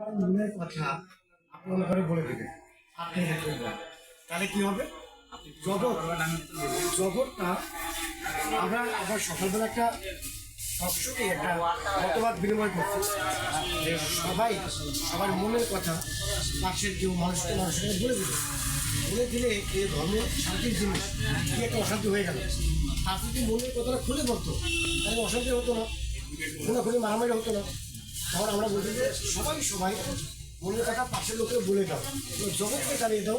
আপনার মনের কথা আপনার ঘরে বলে দেবেন। আপনি দেখবেন তাহলে কি হবে? জগৎ, জগৎটা আমরা আবার সকালবেলা একটা সবসময় একটা মতবাদ বিনিময় করছি। সবাই, সবার মনের কথা পাশের কেউ মানুষকে মানুষের কাছে বলে দেবে। বলে দিলে এই ধর্মের শান্তির জিনিস। কি একটা অশান্তি হয়ে গেল। আর যদি মনের কথাটা খুলে বলতো, তাহলে অশান্তি হতো না। খুলে খুলে মারামারি হতো না। তখন আমরা বলছি যে সবাই সবাই মনের থাকা পাশের লোকে বলে দাও। জগৎকে জানিয়ে দাও,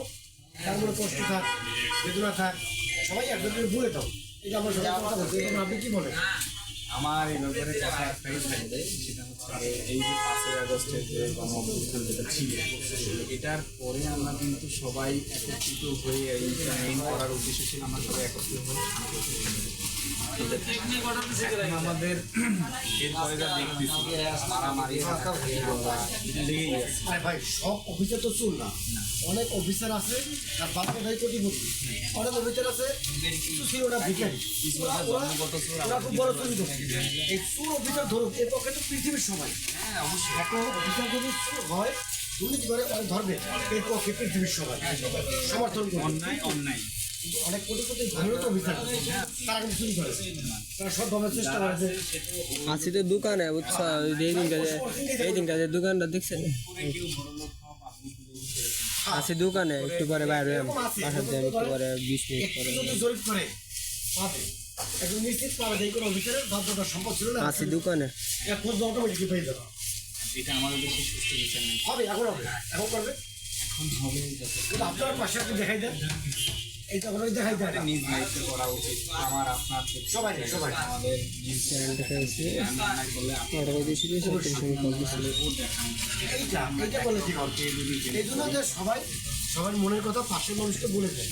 তার মনে কষ্ট থাক, বেদনা থাক, সবাই একজনকে বলে দাও। এটা আমার সবাই কথা বলছি। আপনি কি বলেন? আমার এই ব্যাপারে কথা একটাই থাকবে সেটা হচ্ছে এই যে পাঁচই আগস্টের যে গণ অভ্যুত্থান যেটা ছিল এটার পরে আমরা কিন্তু সবাই একত্রিত হয়ে এইটা মেইন করার উদ্দেশ্য ছিল আমরা সবাই একত্রিত হয়ে আমাদের এরপরে যা দেখতেছি মারামারি লেগেই আছে আরে ভাই সব অফিসার তো চুল না। অনেক অফিসার আছে তার ভাই কোটিপতি অনেক অফিসার আছে কিছু ছিল ওরা ভিখারি। ওরা ওরা- ওরা খুব বড় চুরি এই চুর অফিসার ধরুক এর পক্ষে তো পৃথিবীর সবাই। একটা অফিসার যদি চুর হয় দুর্নীতি করে অনেক ধরবে। এর পক্ষে পৃথিবীর সবাই। সমর্থন করবে। অন্যায় অন্যায়। কিন্তু অনেক কোটি কোটি ভালো তো অফিসার আছে, তারা কিন্তু চুরি করে। তারা সব ভাবে চেষ্টা করে। যে আছি তো দোকানে বুঝছ? এই দিনটাতে এই দিনটাতে দোকানটা দেখছেন? আছি দোকানে একটু পরে বাইরে বাসার দিয়ে একটু পরে বিশ মিনিট পরে আছি দোকানে। এটা আমাদের দেশে সুস্থ বিচার নেই। হবে এখন হবে। এখন করবে এখন হবে আপনার পাশে একটু দেখাই দেন। এইটা কোনো দেখাই দেন না। নিজ করা উচিত। আমার আপনার সবাই, সবাই। আমাদের নিজ চ্যানেলটা পেয়েছি আমি অন্যায় করলে আপনি দিয়েছি সত্তর সঙ্গে কল দিয়েছিল এইটা এইটা বলে ঠিক হবে এই জন্য যে সবাই সবার মনের কথা পাশের মানুষকে বলে দেয়।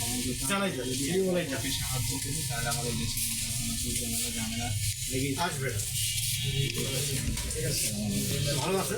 জানাই এই বলাই যাবে সাহায্য তাহলে আমাদের দেশে ঝামেলা ঝামেলা লেগেই আসবে ঠিক আছে। ভালো আছে